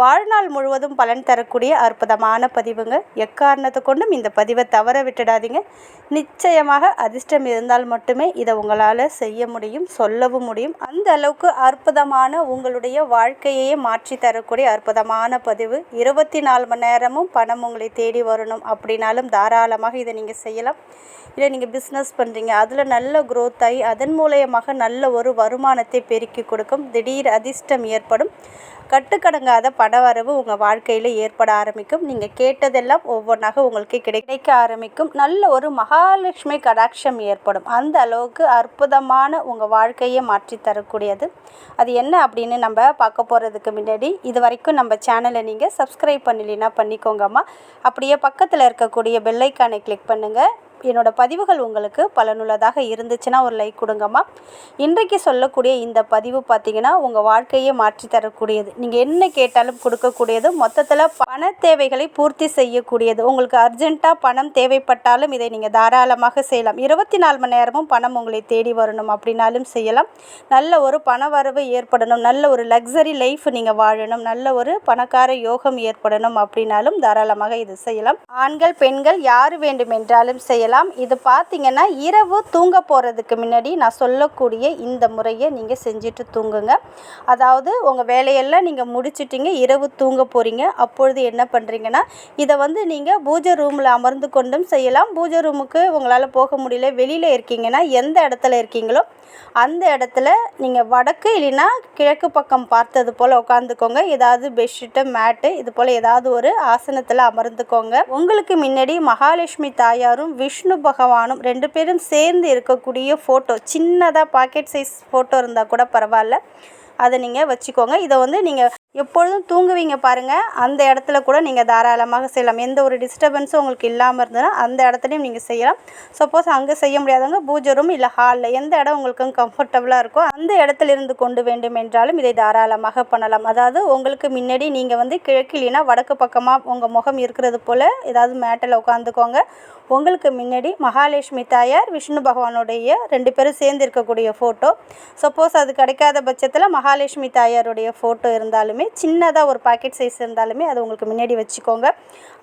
வாழ்நாள் முழுவதும் பலன் தரக்கூடிய அற்புதமான பதிவுங்க எக்காரணத்தை கொண்டும் இந்த பதிவை தவற விட்டுடாதீங்க. நிச்சயமாக அதிர்ஷ்டம் இருந்தால் மட்டுமே இதை உங்களால் செய்ய முடியும் சொல்லவும் முடியும். அந்த அளவுக்கு அற்புதமான உங்களுடைய வாழ்க்கையையே மாற்றி தரக்கூடிய அற்புதமான பதிவு. இருபத்தி நாலு மணி நேரமும் பணம் உங்களை தேடி வரணும் அப்படின்னாலும் தாராளமாக இதை நீங்கள் செய்யலாம். இல்லை நீங்கள் பிஸ்னஸ் பண்ணுறீங்க அதில் நல்ல க்ரோத் ஆகி அதன் மூலயமாக நல்ல ஒரு வருமானத்தை பெருக்கி கொடுக்கும். திடீர் அதிர்ஷ்டம் ஏற்படும். கட்டுக்கடங்காத பணவரவு உங்கள் வாழ்க்கையில் ஏற்பட ஆரம்பிக்கும். நீங்கள் கேட்டதெல்லாம் ஒவ்வொன்றாக உங்களுக்கு கிடைக்க ஆரம்பிக்கும். நல்ல ஒரு மகாலட்சுமி கடாட்சம் ஏற்படும். அந்த அளவுக்கு அற்புதமான உங்கள் வாழ்க்கையை மாற்றி தரக்கூடியது. அது என்ன அப்படின்னு நம்ம பார்க்க போகிறதுக்கு முன்னாடி இது வரைக்கும் நம்ம சேனலை நீங்கள் சப்ஸ்கிரைப் பண்ணலைன்னா பண்ணிக்கோங்கம்மா. அப்படியே பக்கத்தில் இருக்கக்கூடிய பெல்லைக்கானை கிளிக் பண்ணுங்கள் என்னோட பதிவுகள் உங்களுக்கு பலனுள்ளதாக இருந்துச்சுன்னா ஒரு லைக் கொடுங்கம்மா. இன்றைக்கு சொல்லக்கூடிய இந்த பதிவு பார்த்தீங்கன்னா உங்கள் வாழ்க்கையை மாற்றி தரக்கூடியது. நீங்கள் என்ன கேட்டாலும் கொடுக்கக்கூடியது மொத்தத்தில் பண தேவைகளை பூர்த்தி செய்யக்கூடியது. உங்களுக்கு அர்ஜென்ட்டாக பணம் தேவைப்பட்டாலும் இதை நீங்கள் தாராளமாக செய்யலாம். இருபத்தி நாலு மணி நேரமும் பணம் உங்களை தேடி வரணும் அப்படின்னாலும் செய்யலாம். நல்ல ஒரு பண வரவு ஏற்படணும். நல்ல ஒரு லக்ஸரி லைஃப் நீங்கள் வாழணும். நல்ல ஒரு பணக்கார யோகம் ஏற்படணும் அப்படின்னாலும் தாராளமாக இது செய்யலாம். ஆண்கள் பெண்கள் யார் வேண்டுமென்றாலும் செய்யலாம். இது பார்த்தீங்கன்னா இரவு தூங்க போகிறதுக்கு முன்னாடி நான் சொல்லக்கூடிய இந்த முறையை நீங்கள் செஞ்சுட்டு தூங்குங்க. அதாவது உங்கள் வேலையெல்லாம் நீங்கள் முடிச்சிட்டிங்க இரவு தூங்க போகிறீங்க அப்பொழுது என்ன பண்ணுறீங்கன்னா இதை வந்து நீங்கள் பூஜை ரூமில் அமர்ந்து கொண்டும் செய்யலாம். பூஜை ரூமுக்கு உங்களால் போக முடியல. வெளியில் இருக்கீங்கன்னா எந்த இடத்துல இருக்கீங்களோ அந்த இடத்துல நீங்கள் வடக்கு இல்லைன்னா கிழக்கு பக்கம் பார்த்தது போல் உட்காந்துக்கோங்க ஏதாவது பெட்ஷீட்டு மேட்டு இது போல் ஏதாவது ஒரு ஆசனத்தில் அமர்ந்துக்கோங்க. உங்களுக்கு முன்னாடி மகாலட்சுமி தாயாரும் விஷ்ணு பகவானும் ரெண்டு பேரும் சேர்ந்து இருக்கக்கூடிய ஃபோட்டோ சின்னதாக பாக்கெட் சைஸ் ஃபோட்டோ இருந்தால் கூட பரவாயில்ல. அதை நீங்கள் வச்சுக்கோங்க. இதை வந்து நீங்கள் எப்பொழுதும் தூங்குவீங்க பாருங்கள் அந்த இடத்துல கூட நீங்கள் தாராளமாக செய்யலாம். எந்த ஒரு டிஸ்டர்பன்ஸும் உங்களுக்கு இல்லாமல் இருந்ததுன்னா அந்த இடத்துலையும் நீங்கள் செய்யலாம். சப்போஸ் அங்கே செய்ய முடியாதவங்க பூஜை ரூம் இல்லை ஹாலில் எந்த இடம் உங்களுக்கு கம்ஃபர்டபுளாக இருக்கோ அந்த இடத்துல இருந்து கொண்டு வேண்டும் என்றாலும் இதை தாராளமாக பண்ணலாம். அதாவது உங்களுக்கு முன்னாடி நீங்கள் வந்து கிழக்கு இல்லைன்னா வடக்கு பக்கமாக உங்கள் முகம் இருக்கிறது போல் ஏதாவது மேட்டில் உட்காந்துக்கோங்க உங்களுக்கு முன்னாடி மகாலட்சுமி தாயார் விஷ்ணு பகவானுடைய ரெண்டு பேரும் சேர்ந்து இருக்கக்கூடிய ஃபோட்டோ சப்போஸ் அது கிடைக்காத பட்சத்தில் மகாலட்சுமி தாயாருடைய ஃபோட்டோ இருந்தாலுமே சின்னதாக ஒரு பாக்கெட் சைஸ் இருந்தாலுமே அது உங்களுக்கு முன்னாடி வச்சுக்கோங்க.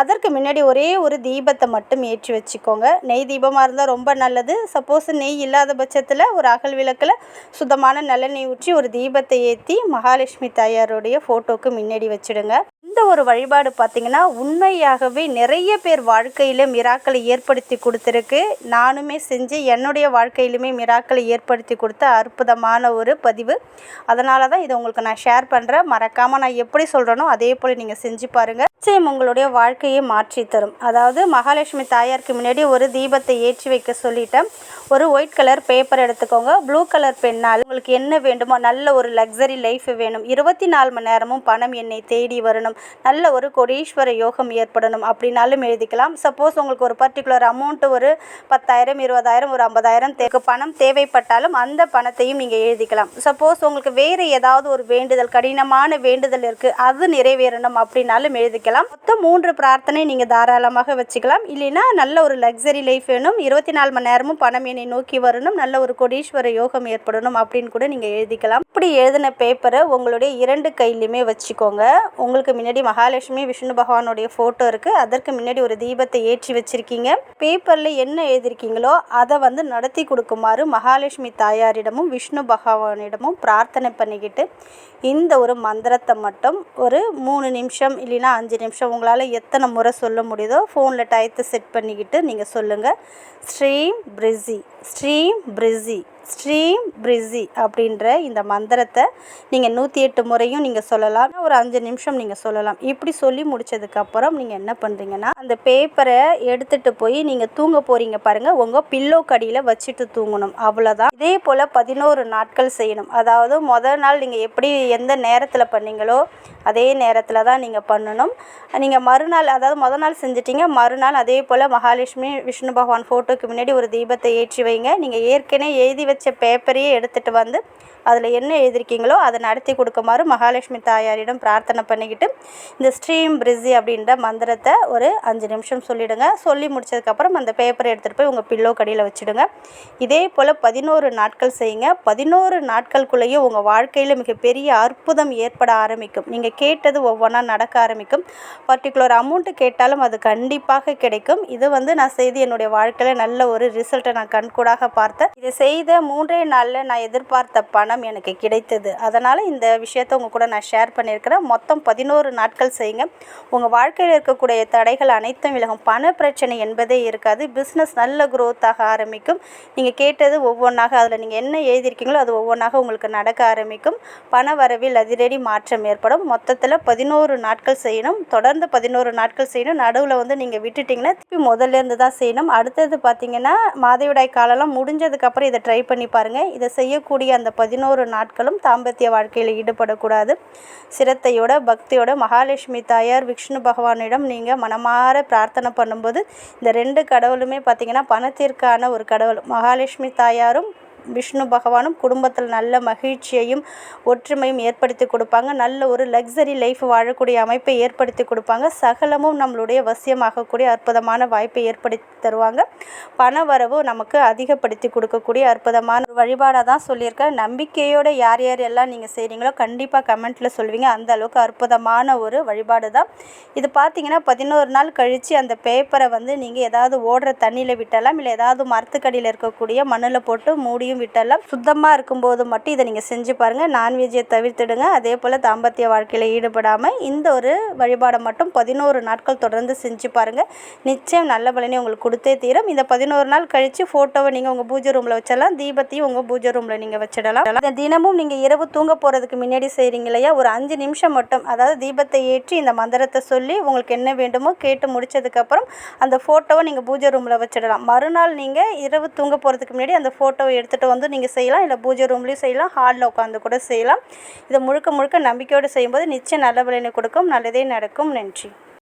அதற்கு முன்னாடி ஒரே ஒரு தீபத்தை மட்டும் ஏற்றி வச்சுக்கோங்க. நெய் தீபமாக இருந்தால் ரொம்ப நல்லது. சப்போஸ் நெய் இல்லாத பட்சத்தில் ஒரு அகல் விளக்கில் சுத்தமான நல்லெண்ணெய் ஊற்றி ஒரு தீபத்தை ஏற்றி மகாலட்சுமி தாயாருடைய ஃபோட்டோவுக்கு முன்னாடி வச்சுடுங்க. இந்த ஒரு வழிபாடு பார்த்திங்கன்னா உண்மையாகவே நிறைய பேர் வாழ்க்கையில் மிராக்களை ஏற்படுத்தி கொடுத்துருக்கு. நானுமே செஞ்சு என்னுடைய வாழ்க்கையிலுமே மிராக்களை ஏற்படுத்தி கொடுத்த அற்புதமான ஒரு பதிவு. அதனால தான் இதை உங்களுக்கு நான் ஷேர் பண்ணுறேன் மறக்காமல் நான் எப்படி சொல்கிறேனோ அதே போல் நீங்கள் செஞ்சு பாருங்கள் நிச்சயம் உங்களுடைய வாழ்க்கையை மாற்றி தரும். அதாவது மகாலட்சுமி தாயாருக்கு முன்னாடி ஒரு தீபத்தை ஏற்றி வைக்க சொல்லிட்டேன். ஒரு ஒயிட் கலர் பேப்பர் எடுத்துக்கோங்க. ப்ளூ கலர் பெண்ணால் உங்களுக்கு என்ன வேண்டுமோ நல்ல ஒரு லக்ஸரி லைஃப் வேணும். இருபத்தி நாலு மணி நேரமும் பணம் என்னை தேடி வரணும். நல்ல ஒரு கோடீஸ்வர யோகம் ஏற்படணும் அப்படின்னாலும் எழுதிக்கலாம். சப்போஸ் உங்களுக்கு ஒரு பர்டிகுலர் அமௌண்ட்டு ஒரு பத்தாயிரம் இருபதாயிரம் ஒரு ஐம்பதாயிரம் தே பணம் தேவைப்பட்டாலும் அந்த பணத்தையும் நீங்கள் எழுதிக்கலாம். சப்போஸ் உங்களுக்கு வேறு ஏதாவது ஒரு வேண்டுதல் கடினமான வேண்டுதல் இருக்குது அது நிறைவேறணும் அப்படின்னாலும் எழுதிக்கலாம். மொத்தம் மூன்று பிரார்த்தனை நீங்கள் தாராளமாக வச்சுக்கலாம். இல்லைன்னா நல்ல ஒரு லக்ஸரி லைஃப் வேணும். இருபத்தி நாலு மணி நேரமும் பணம் என்னை நோக்கி வரணும். நல்ல ஒரு கோடீஸ்வர யோகம் ஏற்படணும் அப்படின்னு கூட நீங்கள் எழுதிக்கலாம். இப்படி எழுதின பேப்பரை உங்களுடைய இரண்டு கையிலையுமே வச்சுக்கோங்க. உங்களுக்கு முன்னாடி மகாலட்சுமி விஷ்ணு பகவானுடைய ஃபோட்டோ இருக்குது அதற்கு முன்னாடி ஒரு தீபத்தை ஏற்றி வச்சிருக்கீங்க. பேப்பரில் என்ன எழுதிருக்கீங்களோ அதை வந்து நடத்தி கொடுக்குமாறு மகாலட்சுமி தாயாரிடமும் விஷ்ணு பகவானிடமும் பிரார்த்தனை பண்ணிக்கிட்டு இந்த ஒரு மந்திரத்தை மட்டும் ஒரு மூணு நிமிஷம் இல்லைன்னா அஞ்சு நிமிஷம் உங்களால் எத்தனை முறை சொல்ல முடியுதோ ஃபோனில் டயத்தை செட் பண்ணிக்கிட்டு நீங்கள் சொல்லுங்கள் ஸ்ரீம் பிரிஸி ஸ்ரீம் பிரிஸி ஸ்ட்ரீம் பிரிஸி அப்படின்ற இந்த மந்திரத்தை நீங்கள் நூற்றி எட்டு முறையும் நீங்கள் சொல்லலாம். ஒரு அஞ்சு நிமிஷம் நீங்கள் சொல்லலாம். இப்படி சொல்லி முடிச்சதுக்கப்புறம் நீங்கள் என்ன பண்ணுறீங்கன்னா அந்த பேப்பரை எடுத்துகிட்டு போய் நீங்கள் தூங்க போகிறீங்க பாருங்கள் உங்கள் பில்லோ கடியில் வச்சுட்டு தூங்கணும். அவ்வளோதான் இதே போல் பதினோரு நாட்கள் செய்யணும். அதாவது முதல் நாள் நீங்கள் எப்படி எந்த நேரத்தில் பண்ணீங்களோ அதே நேரத்தில் தான் நீங்கள் பண்ணணும். நீங்கள் மறுநாள் அதாவது மொதல் நாள் செஞ்சிட்டிங்க மறுநாள் அதே போல் மகாலட்சுமி விஷ்ணு பகவான் ஃபோட்டோக்கு முன்னாடி ஒரு தீபத்தை ஏற்றி வைங்க. நீங்கள் ஏற்கனவே எழுதி வச்ச பேப்பரையே எடுத்துகிட்டு வந்து அதில் என்ன எழுதிருக்கீங்களோ அதை நடத்தி கொடுக்குமாறு மகாலட்சுமி தாயாரிடம் பிரார்த்தனை பண்ணிக்கிட்டு இந்த ஸ்ட்ரீம் பிரிஸி அப்படின்ற மந்திரத்தை ஒரு அஞ்சு நிமிஷம் சொல்லிவிடுங்க சொல்லி முடிச்சதுக்கப்புறம் அந்த பேப்பரை எடுத்துகிட்டு போய் உங்கள் பில்லோ கடியில் வச்சுடுங்க. இதே போல் பதினோரு நாட்கள் செய்யுங்க. பதினோரு நாட்களுக்குள்ளேயே உங்கள் வாழ்க்கையில் மிகப்பெரிய அற்புதம் ஏற்பட ஆரம்பிக்கும். நீங்கள் கேட்டது ஒவ்வொன்றா நடக்க ஆரம்பிக்கும். பர்டிகுலர் அமௌண்ட்டு கேட்டாலும் அது கண்டிப்பாக கிடைக்கும். இது வந்து நான் செய்து என்னுடைய வாழ்க்கையில் நல்ல ஒரு ரிசல்ட்டை நான் கண்கூடாக பார்த்தேன். இதை செய்த மூன்றே நாளில் நான் எதிர்பார்த்த பணம் எனக்கு கிடைத்தது. அதனால் இந்த விஷயத்தை உங்கள் கூட நான் ஷேர் பண்ணியிருக்கிறேன். மொத்தம் பதினோரு நாட்கள் செய்யுங்க. உங்கள் வாழ்க்கையில் இருக்கக்கூடிய தடைகள் அனைத்தும் விலகும். பண பிரச்சனை என்பதே இருக்காது. பிஸ்னஸ் நல்ல குரோத்தாக ஆரம்பிக்கும். நீங்கள் கேட்டது ஒவ்வொன்றாக அதில் நீங்கள் என்ன எழுதியிருக்கீங்களோ அது ஒவ்வொன்றாக உங்களுக்கு நடக்க ஆரம்பிக்கும். பண வரவில் அதிரடி மாற்றம் ஏற்படும். மொத்த மொத்தத்தில் பதினோரு நாட்கள் செய்யணும். தொடர்ந்து பதினோரு நாட்கள் செய்யணும். நடுவில் வந்து நீங்கள் விட்டுட்டிங்கன்னா திருப்பி முதல்ல இருந்து தான் செய்யணும். அடுத்தது பார்த்தீங்கன்னா மாதவிடாய் காலம்லாம் முடிஞ்சதுக்கப்புறம் இதை ட்ரை பண்ணி பாருங்கள் இதை செய்யக்கூடிய அந்த பதினோரு நாட்களும் தாம்பத்திய வாழ்க்கையில் ஈடுபடக்கூடாது. சிரத்தையோட பக்தியோட மகாலட்சுமி தாயார் விஷ்ணு பகவானிடம் நீங்கள் மனமாற பிரார்த்தனை பண்ணும்போது இந்த ரெண்டு கடவுளுமே பார்த்தீங்கன்னா பணத்திற்கான ஒரு கடவுள். மகாலட்சுமி தாயாரும் விஷ்ணு பகவானும் குடும்பத்தில் நல்ல மகிழ்ச்சியையும் ஒற்றுமையும் ஏற்படுத்தி கொடுப்பாங்க. நல்ல ஒரு லக்ஸரி லைஃப் வாழக்கூடிய அமைப்பை ஏற்படுத்தி கொடுப்பாங்க. சகலமும் நம்மளுடைய வசியமாகக்கூடிய அற்புதமான வாய்ப்பை ஏற்படுத்தி தருவாங்க. பண வரவு நமக்கு அதிகப்படுத்தி கொடுக்கக்கூடிய அற்புதமான வழிபாடாக தான் சொல்லியிருக்கேன் நம்பிக்கையோடு யார் யார் எல்லாம் நீங்கள் செய்கிறீங்களோ கண்டிப்பாக கமெண்ட்டில் சொல்வீங்க. அந்த அளவுக்கு அற்புதமான ஒரு வழிபாடு தான். இது பார்த்தீங்கன்னா பதினோரு நாள் கழித்து அந்த பேப்பரை வந்து நீங்கள் ஏதாவது ஓடுற தண்ணியில் விட்டலாம். இல்லை ஏதாவது மரத்துக்கடியில் இருக்கக்கூடிய மண்ணில் போட்டு மூடியும் விட்டலாம். சுத்தமாக இருக்கும்போது மட்டும் இதை நீங்கள் செஞ்சு பாருங்கள் நான்வெஜ்ஜை தவிர்த்துடுங்க. அதே போல் தாம்பத்திய வாழ்க்கையில் ஈடுபடாமல் இந்த ஒரு வழிபாடை மட்டும் பதினோரு நாட்கள் தொடர்ந்து செஞ்சு பாருங்கள் நிச்சயம் நல்ல பலனை உங்களுக்கு கொடுத்தே தீரும். இந்த பதினோரு நாள் கழித்து ஃபோட்டோவை நீங்கள் உங்கள் பூஜை ரூமில் வச்சிடலாம். தீபத்தையும் உங்கள் பூஜை ரூமில் நீங்கள் வச்சிடலாம். தினமும் நீங்கள் இரவு தூங்க போகிறதுக்கு முன்னாடி செய்கிறீங்க இல்லையா? ஒரு அஞ்சு நிமிஷம் மட்டும் அதாவது தீபத்தை ஏற்றி இந்த மந்திரத்தை சொல்லி உங்களுக்கு என்ன வேண்டுமோ கேட்டு முடிச்சதுக்கப்புறம் அந்த ஃபோட்டோவை நீங்கள் பூஜை ரூமில் வச்சிடலாம். மறுநாள் நீங்கள் இரவு தூங்க போகிறதுக்கு முன்னாடி அந்த ஃபோட்டோவை எடுத்துகிட்டு வந்து நீங்கள் செய்யலாம். இல்லை பூஜை ரூம்லேயும் செய்யலாம். ஹாலில் உட்காந்து கூட செய்யலாம். இதை முழுக்க முழுக்க நம்பிக்கையோடு செய்யும்போது நிச்சயம் நல்ல பலனை கொடுக்கும். நல்லதே நடக்கும். நன்றி.